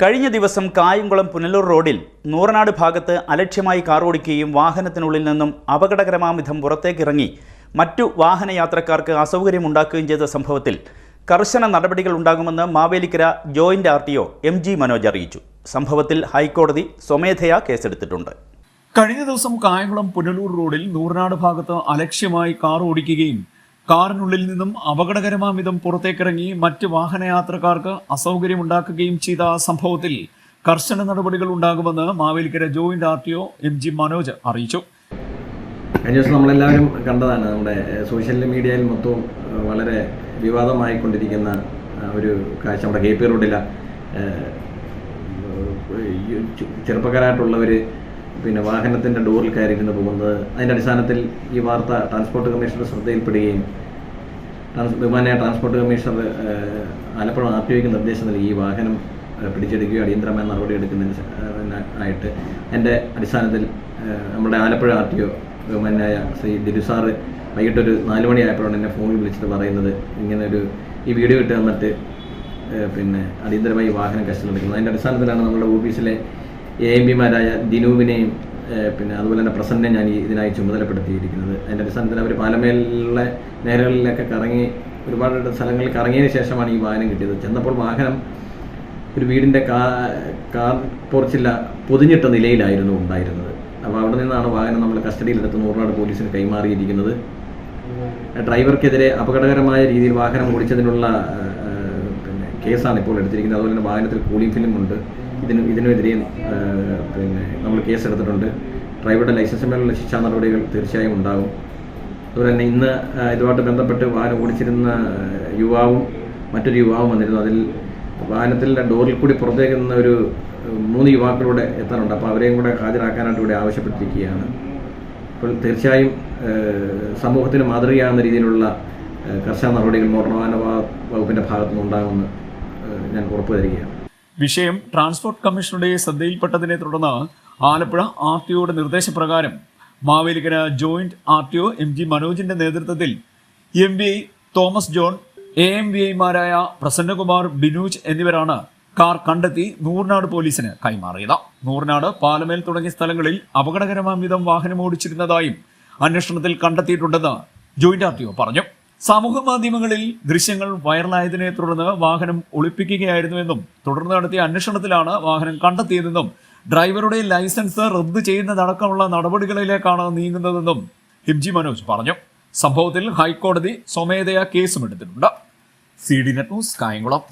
കഴിഞ്ഞ ദിവസം കായംകുളം പുനലൂർ റോഡിൽ നൂറനാട് ഭാഗത്ത് അലക്ഷ്യമായി കാർ ഓടിക്കുകയും വാഹനത്തിനുള്ളിൽ നിന്നും അപകടകരമാവിധം പുറത്തേക്കിറങ്ങി മറ്റു വാഹനയാത്രക്കാർക്ക് അസൗകര്യമുണ്ടാക്കുകയും ചെയ്ത സംഭവത്തിൽ കർശന നടപടികൾ ഉണ്ടാകുമെന്ന് Mavelikkara joint R T O M G Manoj അറിയിച്ചു. സംഭവത്തിൽ ഹൈക്കോടതി സ്വമേധയാ കേസെടുത്തിട്ടുണ്ട്. കഴിഞ്ഞ ദിവസം കായംകുളം പുനലൂർ റോഡിൽ നൂറനാട് ഭാഗത്ത് അലക്ഷ്യമായി കാർ ഓടിക്കുകയും കാറിനുള്ളിൽ നിന്നും അപകടകരമാം വിധം പുറത്തേക്കിറങ്ങി മറ്റ് വാഹനയാത്രക്കാർക്ക് അസൗകര്യമുണ്ടാക്കുകയും ചെയ്ത സംഭവത്തിൽ കർശന നടപടികൾ ഉണ്ടാകുമെന്ന് Mavelikkara joint R T O M G Manoj അറിയിച്ചു കഴിഞ്ഞ ദിവസം നമ്മളെല്ലാവരും കണ്ടതാണ് നമ്മുടെ സോഷ്യൽ മീഡിയയിൽ മൊത്തവും വളരെ വിവാദമായിക്കൊണ്ടിരിക്കുന്ന കൊണ്ടിരിക്കുന്ന ഒരു കാഴ്ച നമ്മുടെ കെ പി റോഡില ചെറുപ്പക്കാരായിട്ടുള്ളവർ പിന്നെ വാഹനത്തിന്റെ ഡോറിൽ കയറിയിരുന്നു പോകുന്നത്. അതിന്റെ അടിസ്ഥാനത്തിൽ ഈ വാർത്ത ട്രാൻസ്പോർട്ട് കമ്മീഷണർ ശ്രദ്ധയിൽപ്പെടുകയും ട്രാൻസ് ബഹുമാനായ ട്രാൻസ്പോർട്ട് കമ്മീഷണർ ആലപ്പുഴ ആർ നിർദ്ദേശം നൽകി ഈ വാഹനം പിടിച്ചെടുക്കുകയോ അടിയന്തരമായ നടപടി എടുക്കുന്നതിന് ആയിട്ട്. എന്റെ അടിസ്ഥാനത്തിൽ നമ്മുടെ ആലപ്പുഴ ആർ ടി ഒ ബഹുമാനായ ശ്രീ ദിലു സാറ് വൈകിട്ടൊരു നാല് മണിയായപ്പോഴാണ് എന്നെ ഫോണിൽ വിളിച്ചിട്ട് പറയുന്നത്. ഇങ്ങനെ ഒരു ഈ വീഡിയോ ഇട്ട് തന്നിട്ട് പിന്നെ അടിയന്തരമായി വാഹനം കസ്റ്റഡിയിലെടുക്കുന്നത്. അതിന്റെ അടിസ്ഥാനത്തിലാണ് നമ്മുടെ ഓഫീസിലെ എ എം പിമാരായ ദിനൂവിനെയും പിന്നെ അതുപോലെ തന്നെ പ്രസന്റിനെ ഞാൻ ഇതിനായി ചുമതലപ്പെടുത്തിയിരിക്കുന്നത്. അതിന്റെ അടിസ്ഥാനത്തിൽ അവർ പാലമേലുള്ള നേരങ്ങളിലൊക്കെ കറങ്ങി ഒരുപാട് സ്ഥലങ്ങളിൽ കറങ്ങിയതിന് ശേഷമാണ് ഈ വാഹനം കിട്ടിയത്. ചെന്നപ്പോൾ വാഹനം ഒരു വീടിന്റെ കാ കാർ പോർച്ചില്ല പൊതിഞ്ഞിട്ട നിലയിലായിരുന്നു ഉണ്ടായിരുന്നത്. അപ്പോൾ അവിടെ നിന്നാണ് വാഹനം നമ്മൾ കസ്റ്റഡിയിലെടുത്ത് നൂറുനാട് പോലീസിന് കൈമാറിയിരിക്കുന്നത്. ഡ്രൈവർക്കെതിരെ അപകടകരമായ രീതിയിൽ വാഹനം ഓടിച്ചതിനുള്ള പിന്നെ കേസാണ് ഇപ്പോൾ എടുത്തിരിക്കുന്നത്. അതുപോലെ തന്നെ വാഹനത്തിൽ കൂളിംഗ് ഫിലിം ഉണ്ട്. ഇതിന് ഇതിനെതിരെയും പിന്നെ നമ്മൾ കേസെടുത്തിട്ടുണ്ട്. ഡ്രൈവറുടെ ഡ്രൈവറുടെ ലൈസൻസിന്മേലുള്ള ശിക്ഷാ നടപടികൾ തീർച്ചയായും ഉണ്ടാകും. അതുപോലെ തന്നെ ഇന്ന് ഇതുമായിട്ട് ബന്ധപ്പെട്ട് വാഹനം ഓടിച്ചിരുന്ന യുവാവും മറ്റൊരു യുവാവും വന്നിരുന്നു. അതിൽ വാഹനത്തിന്റെ ഡോറിൽ കൂടി പുറത്തേക്ക് നിന്ന ഒരു മൂന്ന് യുവാക്കളൂടെ എത്താനുണ്ട്. അപ്പോൾ അവരെയും കൂടെ ഹാജരാക്കാനായിട്ട് ഇവിടെ ആവശ്യപ്പെട്ടിരിക്കുകയാണ്. അപ്പോൾ തീർച്ചയായും സമൂഹത്തിന് മാതൃകയാകുന്ന രീതിയിലുള്ള കർശന നടപടികൾ മോട്ടോർ വാഹന വകുപ്പിന്റെ ഭാഗത്തുനിന്ന് ഉണ്ടാകുമെന്ന് ഞാൻ ഉറപ്പു തരികയാണ് വിഷയം ട്രാൻസ്പോർട്ട് കമ്മീഷണറുടെ ശ്രദ്ധയിൽപ്പെട്ടതിനെ തുടർന്ന് ആലപ്പുഴ ആർ ടി ഒയുടെ നിർദ്ദേശപ്രകാരം Mavelikkara joint R T O M G മനോജിന്റെ നേതൃത്വത്തിൽ M B I Thomas John A M V ഐമാരായ പ്രസന്നകുമാർ ബിനൂജ് എന്നിവരാണ് കാർ കണ്ടെത്തി നൂറിനാട് പോലീസിന് കൈമാറിയത്. നൂറിനാട് പാലമേൽ തുടങ്ങിയ സ്ഥലങ്ങളിൽ അപകടകരമാം വിധം വാഹനം ഓടിച്ചിരുന്നതായും അന്വേഷണത്തിൽ കണ്ടെത്തിയിട്ടുണ്ടെന്ന് ജോയിന്റ് ആർ ടി ഒ പറഞ്ഞു. സമൂഹ മാധ്യമങ്ങളിൽ ദൃശ്യങ്ങൾ വൈറലായതിനെ തുടർന്ന് വാഹനം ഒളിപ്പിക്കുകയായിരുന്നുവെന്നും തുടർന്ന് നടത്തിയ അന്വേഷണത്തിലാണ് വാഹനം കണ്ടെത്തിയതെന്നും ഡ്രൈവറുടെ ലൈസൻസ് റദ്ദ് ചെയ്യുന്നതടക്കമുള്ള നടപടികളിലേക്കാണ് നീങ്ങുന്നതെന്നും ഹിബ്ജി മനോജ് പറഞ്ഞു. സംഭവത്തിൽ ഹൈക്കോടതി സ്വമേധയാ കേസും എടുത്തിട്ടുണ്ട്. C D Net News Kayamkulam.